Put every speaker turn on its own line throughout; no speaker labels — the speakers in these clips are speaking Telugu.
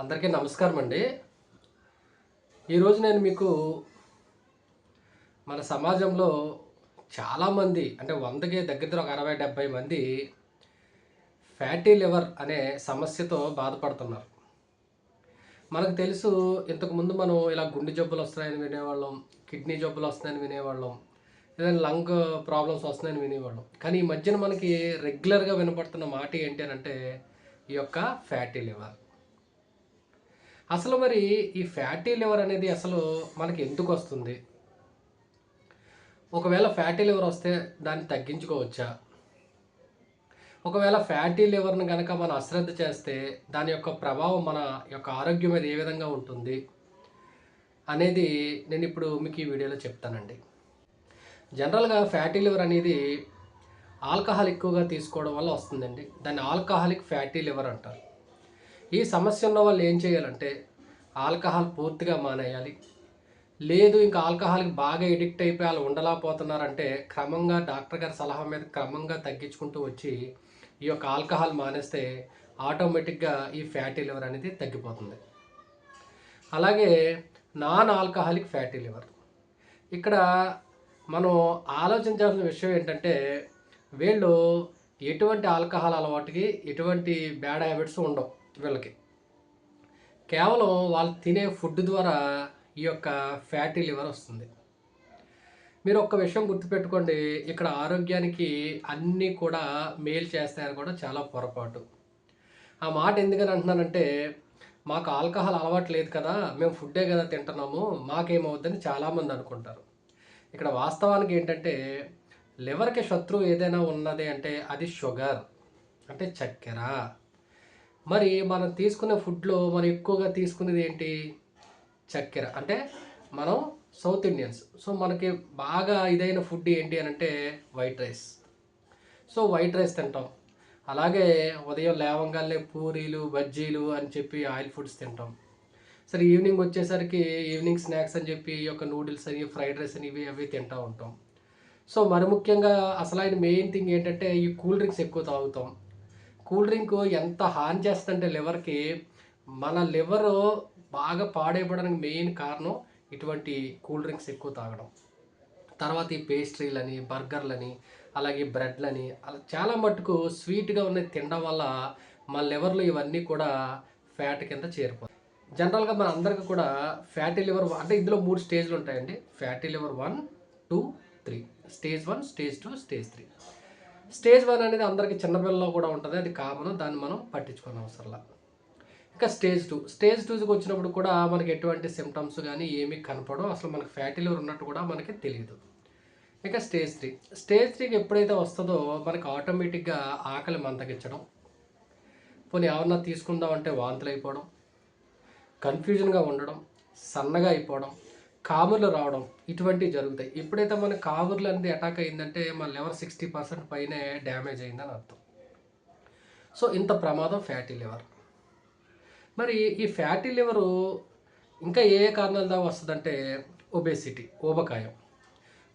అందరికీ నమస్కారం అండి. ఈరోజు నేను మీకు మన సమాజంలో చాలామంది అంటే వందకి దగ్గర దగ్గర ఒక అరవై డెబ్బై మంది ఫ్యాటీ లివర్ అనే సమస్యతో బాధపడుతున్నారు. మనకు తెలుసు ఇంతకుముందు మనం ఇలా గుండె జబ్బులు వస్తున్నాయని వినేవాళ్ళం కిడ్నీ జబ్బులు వస్తున్నాయని వినేవాళ్ళం ఏదైనా లంగ్ ప్రాబ్లమ్స్ వస్తున్నాయని వినేవాళ్ళం. కానీ ఈ మధ్యన మనకి రెగ్యులర్గా వినపడుతున్న మాట ఏంటి అని అంటే ఈ యొక్క ఫ్యాటీ లివర్. అసలు మరి ఈ ఫ్యాటీ లివర్ అనేది అసలు మనకి ఎందుకు వస్తుంది? ఒకవేళ ఫ్యాటీ లివర్ వస్తే దాన్ని తగ్గించుకోవచ్చా? ఒకవేళ ఫ్యాటీ లివర్ని కనుక మనం అశ్రద్ధ చేస్తే దాని యొక్క ప్రభావం మన యొక్క ఆరోగ్యం మీద ఏ విధంగా ఉంటుంది అనేది నేను ఇప్పుడు మీకు ఈ వీడియోలో చెప్తానండి. జనరల్గా ఫ్యాటీ లివర్ అనేది ఆల్కహాల్ ఎక్కువగా తీసుకోవడం వల్ల వస్తుందండి. దాన్ని ఆల్కహాలిక్ ఫ్యాటీ లివర్ అంటారు. ఈ సమస్య ఉన్న వాళ్ళు ఏం చేయాలంటే ఆల్కహాల్ పూర్తిగా మానేయాలి. లేదు ఇంకా ఆల్కహాల్కి బాగా ఎడిక్ట్ అయిపోయి వాళ్ళు ఉండలేకపోతున్నారంటే క్రమంగా డాక్టర్ గారి సలహా మీద క్రమంగా తగ్గించుకుంటూ వచ్చి ఈ యొక్క ఆల్కహాల్ మానేస్తే ఆటోమేటిక్గా ఈ ఫ్యాటీ లివర్ అనేది తగ్గిపోతుంది. అలాగే నాన్ ఆల్కహాలిక్ ఫ్యాటీ లివర్. ఇక్కడ మనం ఆలోచించాల్సిన విషయం ఏంటంటే వీళ్ళు ఎటువంటి ఆల్కహాల్ అలవాటుకి ఎటువంటి బ్యాడ్ హ్యాబిట్స్ ఉండవు వీళ్ళకి. కేవలం వాళ్ళు తినే ఫుడ్ ద్వారా ఈ యొక్క ఫ్యాటీ లివర్ వస్తుంది. మీరు ఒక్క విషయం గుర్తుపెట్టుకోండి ఇక్కడ ఆరోగ్యానికి అన్నీ కూడా మేలు చేస్తాయని కూడా చాలా పొరపాటు. ఆ మాట ఎందుకని అంటున్నానంటే మాకు ఆల్కహాల్ అలవాటు లేదు కదా మేము ఫుడ్డే కదా తింటున్నాము మాకేమవుద్దని చాలామంది అనుకుంటారు. ఇక్కడ వాస్తవానికి ఏంటంటే లివర్కి శత్రువు ఏదైనా ఉన్నది అంటే అది షుగర్ అంటే చక్కెర. మరి మనం తీసుకునే ఫుడ్లో మనం ఎక్కువగా తీసుకునేది ఏంటి? చక్కెర. అంటే మనం సౌత్ ఇండియన్స్. సో మనకి బాగా ఇదైన ఫుడ్ ఏంటి అని అంటే white rice. So white rice తింటాం. అలాగే ఉదయం లేవంగానే పూరీలు బజ్జీలు అని చెప్పి ఆయిల్ ఫుడ్స్ తింటాం. సరే ఈవినింగ్ వచ్చేసరికి ఈవినింగ్ స్నాక్స్ అని చెప్పి ఈ యొక్క నూడిల్స్ అని ఫ్రైడ్ రైస్ అని ఇవి అవి తింటూ ఉంటాం. సో మరి ముఖ్యంగా అసలు ఆయన మెయిన్ థింగ్ ఏంటంటే ఈ కూల్ డ్రింక్స్ ఎక్కువ తాగుతాం. కూల్ డ్రింక్ ఎంత హాని చేస్తుందంటే లివర్కి మన లివర్ బాగా పాడైపోవడానికి మెయిన్ కారణం ఇటువంటి కూల్ డ్రింక్స్ ఎక్కువ తాగడం. తర్వాత ఈ పేస్ట్రీలని బర్గర్లని అలాగే బ్రెడ్లని అలా చాలా మట్టుకు స్వీట్గా ఉన్నది తినడం వల్ల మన లివర్లో ఇవన్నీ కూడా ఫ్యాట్ కింద చేరిపోతాయి. జనరల్గా మన అందరికీ కూడా ఫ్యాటీ లివర్ అంటే ఇందులో మూడు స్టేజ్లు ఉంటాయండి. Fatty liver one two three. Stage one stage two stage three. Stage one అనేది అందరికీ చిన్నపిల్లలో కూడా ఉంటుంది. అది కామన్ దాన్ని మనం పట్టించుకోని అవసరంలా ఇంకా స్టేజ్ టూ. స్టేజ్ టూకి వచ్చినప్పుడు కూడా మనకి ఎటువంటి సిమ్టమ్స్ కానీ ఏమీ కనపడవు. అసలు మనకి ఫ్యాటీ లివర్ ఉన్నట్టు కూడా మనకి తెలియదు. ఇంకా స్టేజ్ త్రీ. స్టేజ్ త్రీకి ఎప్పుడైతే వస్తుందో మనకి ఆటోమేటిక్గా ఆకలి మంతగించడం పోనీ ఏమన్నా తీసుకుందామంటే వాంతులు అయిపోవడం కన్ఫ్యూజన్గా ఉండడం సన్నగా అయిపోవడం కామర్లు రావడం ఇటువంటివి జరుగుతాయి. ఎప్పుడైతే మన కామర్లు అనేది అటాక్ అయిందంటే మన లెవర్ సిక్స్టీ పర్సెంట్ పైనే డ్యామేజ్ అయిందని అర్థం. సో ఇంత ప్రమాదం ఫ్యాటీ లివర్ మరి ఈ ఫ్యాటీ లివరు ఇంకా ఏ ఏ కారణాల దాకా వస్తుందంటే ఒబేసిటీ ఊబకాయం.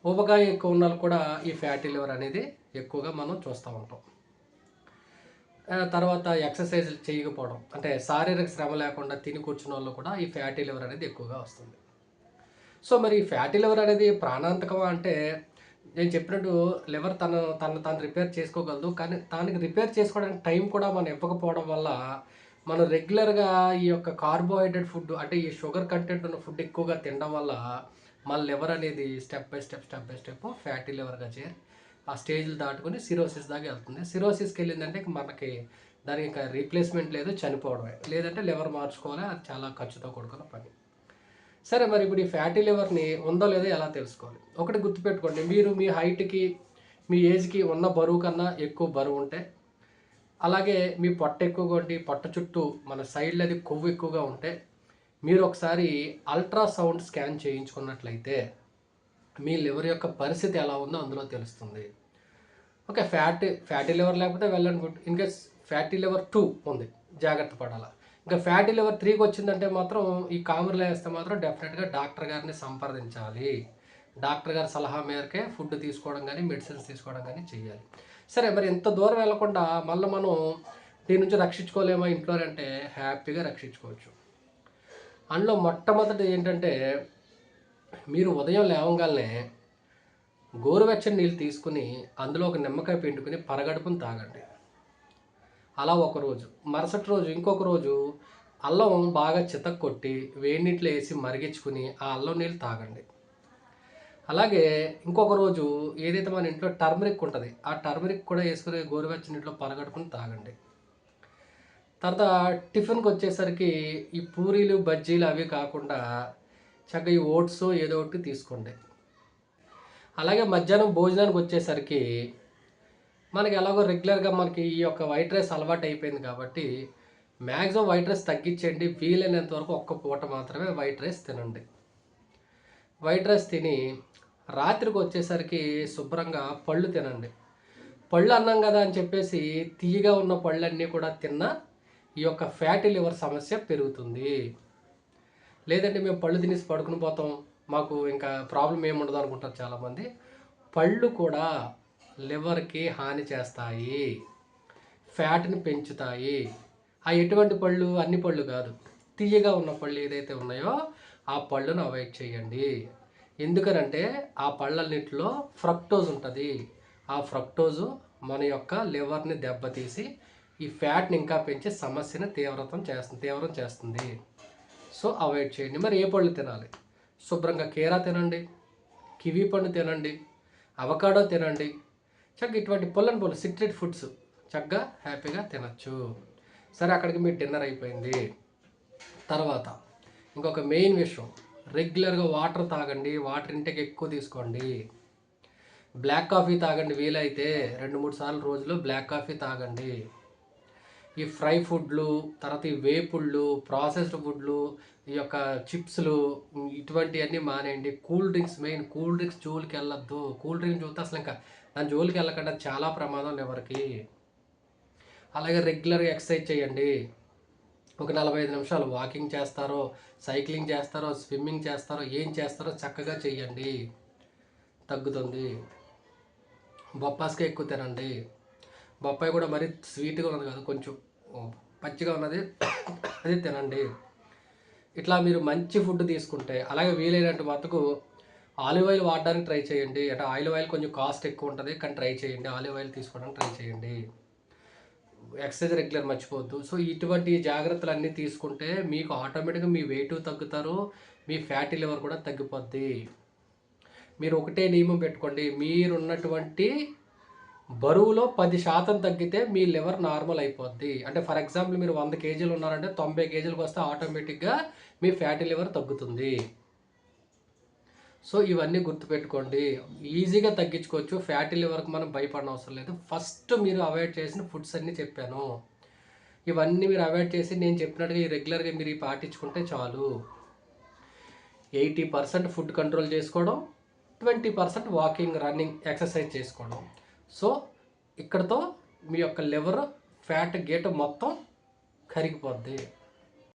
ఊబకాయం ఎక్కువ ఉన్న వాళ్ళు కూడా ఈ ఫ్యాటీ లివర్ అనేది ఎక్కువగా మనం చూస్తూ ఉంటాం. తర్వాత ఎక్సర్సైజ్ చేయకపోవడం అంటే శారీరక శ్రమ లేకుండా తిని కూర్చున్న వాళ్ళు కూడా ఈ ఫ్యాటీ లివర్ అనేది ఎక్కువగా వస్తుంది. సో మరి ఫ్యాటీ లివర్ అనేది ప్రాణాంతకమా అంటే నేను చెప్పినట్టు లివర్ తను తను తాను రిపేర్ చేసుకోగలదు. కానీ దానికి రిపేర్ చేసుకోవడానికి టైం కూడా మనం ఇవ్వకపోవడం వల్ల మనం రెగ్యులర్గా ఈ యొక్క కార్బోహైడ్రేట్ ఫుడ్ అంటే ఈ షుగర్ కంటెంట్ ఉన్న ఫుడ్ ఎక్కువగా తినడం వల్ల మన లివర్ అనేది step by step step by step fatty లివర్గా చేరి ఆ స్టేజ్లు దాటుకొని సిరోసిస్ దాకా వెళ్తుంది. సిరోసిస్కి వెళ్ళిందంటే మనకి దానికి ఇంకా రీప్లేస్మెంట్ లేదు చనిపోవడమే. లేదంటే లివర్ మార్చుకోవాలి అది చాలా ఖర్చుతో కూడుకున్న పని. సరే మరి ఇప్పుడు ఈ ఫ్యాటీ లివర్ని ఉందో లేదో ఎలా తెలుసుకోవాలి? ఒకటి గుర్తుపెట్టుకోండి మీరు మీ హైట్కి మీ ఏజ్కి ఉన్న బరువు కన్నా ఎక్కువ బరువు ఉంటే అలాగే మీ పొట్ట ఎక్కువగా ఉండి పొట్ట చుట్టూ మన సైడ్లో అది కొవ్వు ఎక్కువగా ఉంటే మీరు ఒకసారి అల్ట్రాసౌండ్ స్కాన్ చేయించుకున్నట్లయితే మీ లివర్ యొక్క పరిస్థితి ఎలా ఉందో అందులో తెలుస్తుంది. ఓకే ఫ్యాట్ ఫ్యాటీ లివర్ లేకపోతే వెళ్ళండి ఇన్కేస్ ఫ్యాటీ లివర్ టూ ఉంది జాగ్రత్త పడాలా. ఇంకా ఫ్యాటీ లివర్ త్రీకి వచ్చిందంటే మాత్రం ఈ కామర్లో వేస్తే మాత్రం డెఫినెట్గా డాక్టర్ గారిని సంప్రదించాలి. డాక్టర్ గారి సలహా మేరకే ఫుడ్ తీసుకోవడం కానీ మెడిసిన్స్ తీసుకోవడం కానీ చేయాలి. సరే మరి ఇంత దూరం వెళ్ళకుండా మళ్ళీ మనం దీని నుంచి రక్షించుకోలేమా ఇంట్లో అంటే హ్యాపీగా రక్షించుకోవచ్చు. అందులో మొట్టమొదటి ఏంటంటే మీరు ఉదయం లేవగానే గోరువెచ్చని నీళ్ళు తీసుకుని అందులో ఒక నిమ్మకాయ పిండుకుని పరగడుపుని తాగండి. అలా ఒక రోజు మరుసటి రోజు ఇంకొక రోజు అల్లం బాగా చితక్ కొట్టి వేడి నీటిలో వేసి మరిగించుకుని ఆ అల్లం నీళ్ళు తాగండి. అలాగే ఇంకొక రోజు ఏదైతే మన ఇంట్లో టర్మరిక్ ఉంటుంది ఆ టర్మరిక్ కూడా వేసుకుని గోరువెచ్చని నీటిలో పరగడుకుని తాగండి. తర్వాత టిఫిన్కి వచ్చేసరికి ఈ పూరీలు బజ్జీలు అవి కాకుండా చక్కగా ఈ ఓట్స్ ఏదో ఒకటి తీసుకోండి. అలాగే మధ్యాహ్నం భోజనానికి వచ్చేసరికి మనకి ఎలాగో రెగ్యులర్గా మనకి ఈ యొక్క వైట్ రైస్ అలవాటు అయిపోయింది కాబట్టి మ్యాక్సిమం వైట్ రైస్ తగ్గించండి వీలైనంత వరకు ఒక్క పూట మాత్రమే వైట్ రైస్ తినండి. వైట్ రైస్ తిని రాత్రికి వచ్చేసరికి శుభ్రంగా పళ్ళు తినండి. పళ్ళు అన్నాం కదా అని చెప్పేసి తీయగా ఉన్న పళ్ళన్నీ కూడా తిన్నా ఈ యొక్క ఫ్యాటీ లివర్ సమస్య పెరుగుతుంది. లేదంటే మేము పళ్ళు తినేసి పడుకుని పోతాం. మాకు ఇంకా ప్రాబ్లం ఏముండదు అనుకుంటారు చాలామంది. పళ్ళు కూడా లివర్కి హాని చేస్తాయి. ఫ్యాట్ని పెంచుతాయి. ఆ ఎటువంటి పళ్ళు? అన్ని పళ్ళు కాదు. తీయగా ఉన్న పళ్ళు ఏదైతే ఉన్నాయో ఆ పళ్ళును అవాయిడ్ చేయండి. ఎందుకనంటే ఆ పళ్ళన్నింటిలో ఫ్రక్టోజ్ ఉంటుంది. ఆ ఫ్రక్టోజు మన యొక్క లివర్ని దెబ్బతీసి ఈ ఫ్యాట్ని ఇంకా పెంచి సమస్యని తీవ్రతం చేస్తుంది తీవ్రం చేస్తుంది. సో అవాయిడ్ చేయండి. మరి ఏ పళ్ళు తినాలి? శుభ్రంగా కీరా తినండి. కివీ పండు తినండి. అవకాడో తినండి. చక్కగా ఇటువంటి పొల్లని పళ్ళు సిట్రేట్ ఫుడ్స్ చక్కగా హ్యాపీగా తినచ్చు. సరే అక్కడికి మీ డిన్నర్ అయిపోయింది. తర్వాత ఇంకొక మెయిన్ విషయం. రెగ్యులర్గా వాటర్ తాగండి వాటర్ ఇంటేక్ ఎక్కువ తీసుకోండి. బ్లాక్ కాఫీ తాగండి వీలైతే రెండు మూడు సార్లు రోజులో బ్లాక్ కాఫీ తాగండి. ఈ ఫ్రై ఫుడ్లు తర్వాత ఈ వేపుళ్ళు ప్రాసెస్డ్ ఫుడ్లు ఈ యొక్క చిప్స్లు ఇటువంటివన్నీ మానేయండి. Cool drinks main cool drinks జోలికి వెళ్ళొద్దు కూల్ డ్రింక్ చూస్తే అసలు ఇంకా దాని జోలికి వెళ్ళకుండా చాలా ప్రమాదం ఎవరికి. అలాగే రెగ్యులర్గా ఎక్సర్సైజ్ చేయండి. ఒక నలభై ఐదు నిమిషాలు వాకింగ్ చేస్తారో సైక్లింగ్ చేస్తారో స్విమ్మింగ్ చేస్తారో ఏం చేస్తారో చక్కగా చేయండి. తగ్గుతుంది. బొప్పాస్కే ఎక్కువ తినండి. బొప్పాయి కూడా మరీ స్వీట్గా ఉన్నది కాదు కొంచెం పచ్చిగా ఉన్నది అది తినండి. ఇట్లా మీరు మంచి ఫుడ్ తీసుకుంటే అలాగే వీలైనట్టు మటుకు ఆలివ్ ఆయిల్ వాడడానికి ట్రై చేయండి. అంటే ఆలివ్ ఆయిల్ కొంచెం కాస్ట్ ఎక్కువ ఉంటుంది కానీ ట్రై చేయండి. ఆలివ్ ఆయిల్ తీసుకోవడానికి ట్రై చేయండి. ఎక్సర్సైజ్ రెగ్యులర్ మర్చిపోవద్దు. సో ఇటువంటి జాగ్రత్తలు అన్నీ తీసుకుంటే మీకు ఆటోమేటిక్గా మీ వెయిట్ తగ్గుతారు మీ ఫ్యాటీ లివర్ కూడా తగ్గిపోద్ది. మీరు ఒకటే నియమం పెట్టుకోండి. మీరున్నటువంటి బరువులో పది శాతం తగ్గితే మీ లివర్ నార్మల్ అయిపోద్ది. అంటే ఫర్ ఎగ్జాంపుల్ మీరు వంద కేజీలు ఉన్నారంటే తొంభై కేజీలకు వస్తే ఆటోమేటిక్గా మీ ఫ్యాటీ లివర్ తగ్గుతుంది. సో ఇవన్నీ గుర్తుపెట్టుకోండి. ఈజీగా తగ్గించుకోవచ్చు. ఫ్యాటీ లివర్కి మనం భయపడిన అవసరం లేదు. ఫస్ట్ మీరు అవాయిడ్ చేసిన ఫుడ్స్ అన్నీ చెప్పాను. ఇవన్నీ మీరు అవాయిడ్ చేసి నేను చెప్పినట్టుగా ఈ రెగ్యులర్గా మీరు పాటించుకుంటే చాలు. ఎయిటీ పర్సెంట్ ఫుడ్ కంట్రోల్ చేసుకోవడం twenty percent walking running exercise చేసుకోవడం. సో ఇక్కడతో మీ యొక్క లివర్ ఫ్యాట్ గేట్ మొత్తం కరిగిపోద్ది.